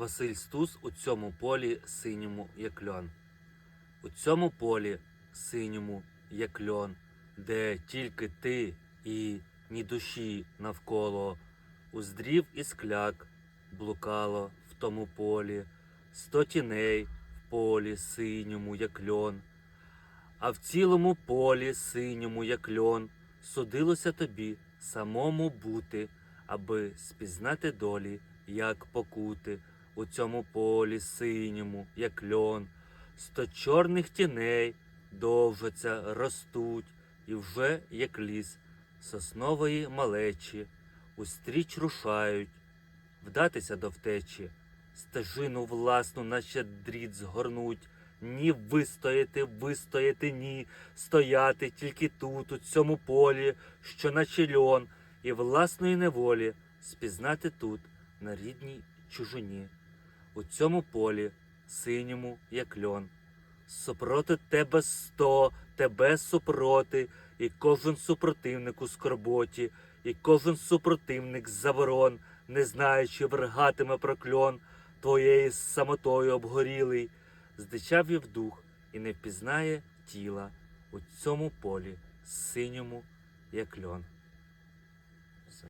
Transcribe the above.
Василь Стус у цьому полі синьому, як льон. У цьому полі синьому, як льон, де тільки ти і ні душі навколо, уздрів і скляк блукало в тому полі, сто тіней в полі синьому, як льон. А в цілому полі синьому, як льон, судилося тобі самому бути, аби спізнати долі, як покути у цьому полі синьому, як льон. Сто чорних тіней довжаться, ростуть, і вже, як ліс, соснової малечі, устріч рушають, вдатися до втечі, стежину власну, наче дріт згорнуть, ні вистояти, вистояти, ні, стояти тільки тут, у цьому полі, що наче льон, і власної неволі спізнати тут, на рідній чужині, у цьому полі, синьому, як льон. Супроти тебе сто, тебе супроти, і кожен супротивник у скорботі, і кожен супротивник заворон, не знаючи, вергатиме прокльон твоєї самотою обгорілий, здичавів дух і не впізнає тіла у цьому полі, синьому, як льон.